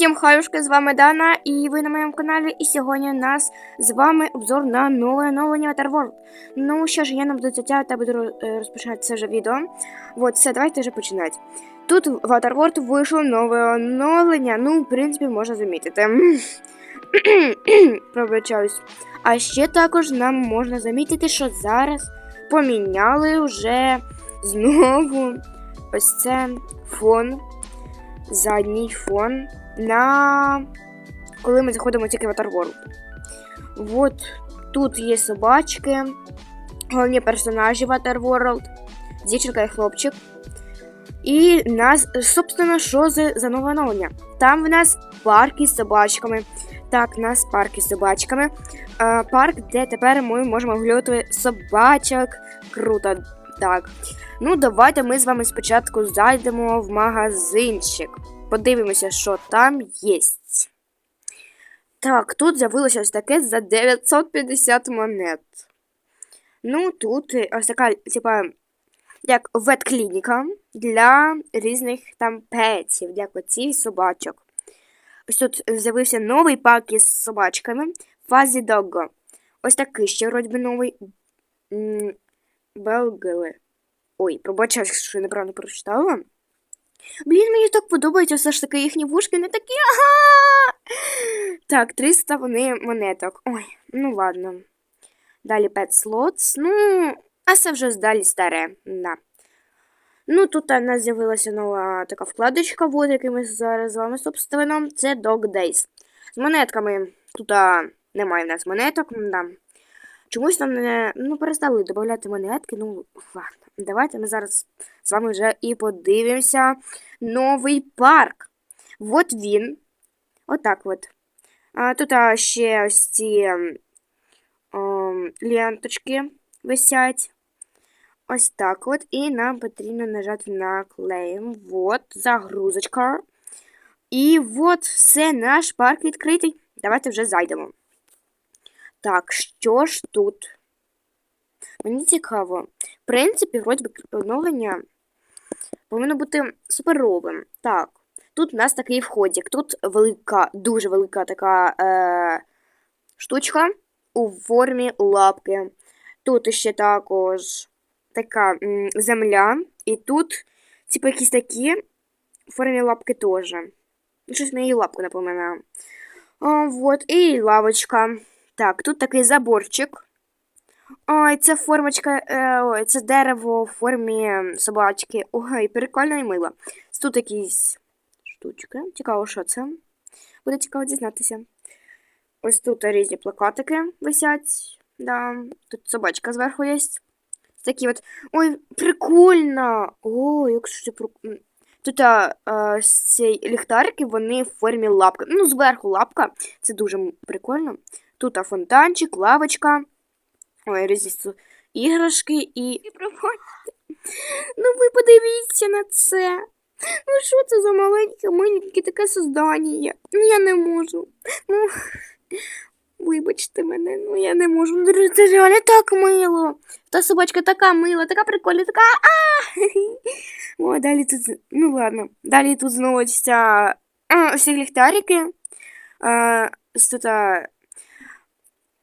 Всім хаюшки, з вами Дана, і ви на моєму каналі. І сьогодні у нас з вами обзор на нове оновлення Waterworld. Ну що ж, я нам до ця та буду е, розпочинати це вже відео. Вот, все, давайте вже починати. Тут в Waterworld вийшло нове оновлення. Ну, в принципі, можна замітити. Пробачаюсь. А ще також нам можна замітити, що зараз поміняли вже знову ось це фон задній фон на коли ми заходимо тільки в Waterworld. Вот тут є собачки, головні персонажі Waterworld, дівчинка і хлопчик. І нас, собственно, що за, за нове оновлення? Там в нас парк із собачками. Так, у нас парк із собачками. А, парк, де тепер ми можемо вглядати собачок. Круто. Так. Ну, давайте ми з вами спочатку зайдемо в магазинчик. Подивимося, що там є. Так, тут з'явилося ось таке за 950 монет. Ну, тут ось така, типа, як ветклініка для різних там петів, для котів і собачок. Ось тут з'явився новий пак із собачками. Фазі Догго. Ось такий ще вроді новий. М, Белгели. Ой, пробачаю, що я неправильно прочитала. Блін, мені так подобається все ж таки їхні вушки не такі. Ага! Так, 300 вони монеток. Ой, ну ладно. Далі Pet Slots. Ну, а це вже далі старе. Да. Ну, тут у нас з'явилася нова така вкладочка, вот, який ми зараз з вами собственно. Це Dog Days. З монетками. Тут немає в нас монеток. Да. Чомусь там не ну, перестали додати монетки. Ну, ладно. Давайте ми зараз з вами вже і подивимося новий парк. От він. Отак от. А, тут а, ще ось ці ем, ем, ленточки висять. Ось так от. І нам потрібно нажати на клейм. Вот, загрузочка. І от все, наш парк відкритий. Давайте вже зайдемо. Так, що ж тут? Мені цікаво. В принципі, вроді би оновлення повинно бути суперовим. Так, тут у нас такий входик. Тут велика, дуже велика така е, штучка у формі лапки. Тут ще також така земля. І тут, типу, якісь такі в формі лапки теж. Щось на її лапку напоминає. А, вот, і лавочка. Так, тут такий заборчик. Ой, це формочка, е, ой, це дерево в формі собачки. Ой, прикольно і мило. Тут якісь штучки. Цікаво, що це. Буде цікаво дізнатися. Ось тут різні плакатики висять. Да. Тут собачка зверху є. Такі от. Ой, прикольно! Ой, як ж це прикольно. Тут а, а, ці ліхтарики, вони в формі лапки. Ну, зверху лапка. Це дуже прикольно. Тут а, фонтанчик, лавочка. Ой, різні іграшки і. Ну, ви подивіться на це. Ну, що це за маленьке, маленьке таке создання? Ну, я не можу. Ну, вибачте мене, ну я не можу. Ну, Це реально так мило. Та собачка така мила, така прикольна, така. А! О, далі тут. Ну ладно. Далі тут знову ця всі ліхтарики. А,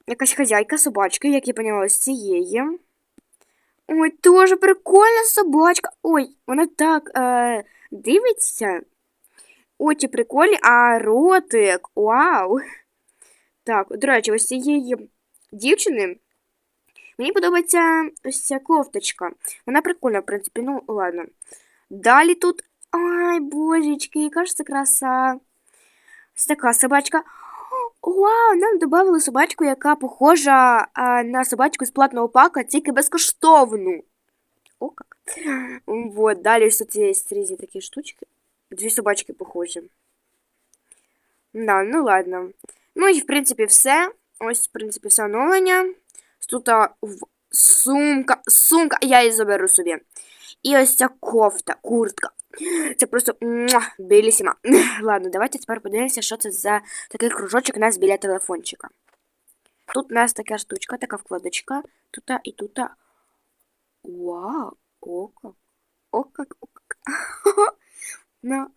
якась хазяйка собачки, як я поняла, з цієї. Ой, дуже прикольна собачка. Ой, вона так е, дивиться. Очі прикольні, а ротик. Вау. Так, до речі, ось цієї дівчини. Мені подобається ось ця кофточка. Вона прикольна, в принципі, ну ладно. Далі тут. Ай, божечки, яка ж це краса. Ось така собачка. Вау, нам додали собачку, яка похожа а, на собачку з платного пака, тільки безкоштовну. О, как. Вот, далі ось тут є різні такі штучки. Дві собачки похожі. Да, ну ладно. Ну і в принципі все. Ось, в принципі, все оновлення. Тут сумка, сумка, я її заберу собі. І ось ця кофта, куртка. Це просто білісіма. Ладно, давайте тепер подивимося, що це за такий кружочок у нас біля телефончика. Тут у нас така штучка, така вкладочка. Тут і тут. Вау! О как! О как! О как! На...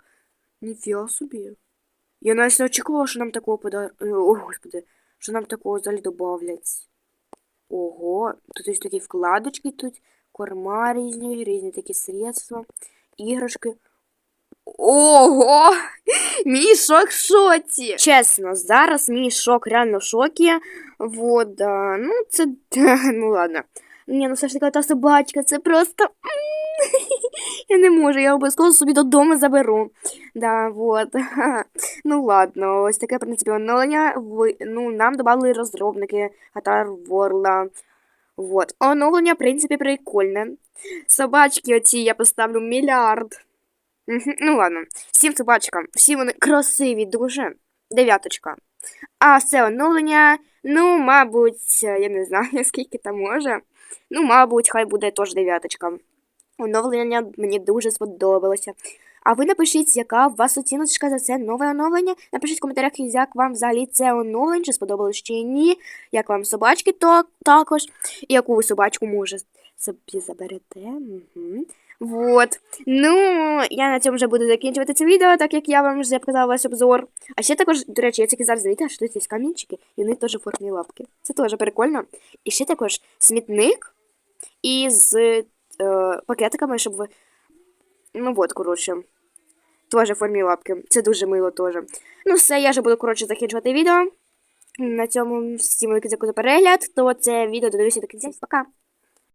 Ніфіга собі. Я навіть не очікувала, що нам такого подар... е, О, господи, що нам такого взагалі добавлять. Ого, тут ось такі вкладочки, тут корма різні, різні такі средства, іграшки. Ого! Мій шок в шоці. Чесно, зараз мій шок реально в шокі. Вот. Ну, це. Ну ладно. Ні, ну все ж таки та собачка, це просто. Я не можу, я обов'язково собі додому заберу. Да, вот. Ну ладно, ось таке, в принципі, оновлення. Ну, нам додали розробники Гатар Ворла. Вот. Оновлення, в принципі, прикольне. Собачки оці я поставлю мільярд. Ну ладно. Всім собачкам. Всі вони красиві дуже. Дев'яточка. А все оновлення, ну, мабуть, я не знаю, скільки там може. Ну, мабуть, хай буде теж дев'яточка. Оновлення мені дуже сподобалося. А ви напишіть, яка у вас оціночка за це нове оновлення. Напишіть в коментарях, як вам взагалі це оновлення, чи сподобалось чи ні, як вам собачки то також, і яку ви собачку може собі заберете. Угу. Вот. Ну, я на цьому вже буду закінчувати це відео, так як я вам вже показала весь обзор. А ще також, до речі, я тільки зараз завітала, що тут є камінчики, і вони теж формі лапки. Це теж прикольно. І ще також смітник із е, пакетиками, щоб ви. Ну от, коротше. Теж формі лапки. Це дуже мило теж. Ну, все, я вже буду, коротше, закінчувати відео. На цьому всім велике дякую за перегляд. То це відео додивився до кінця. Пока!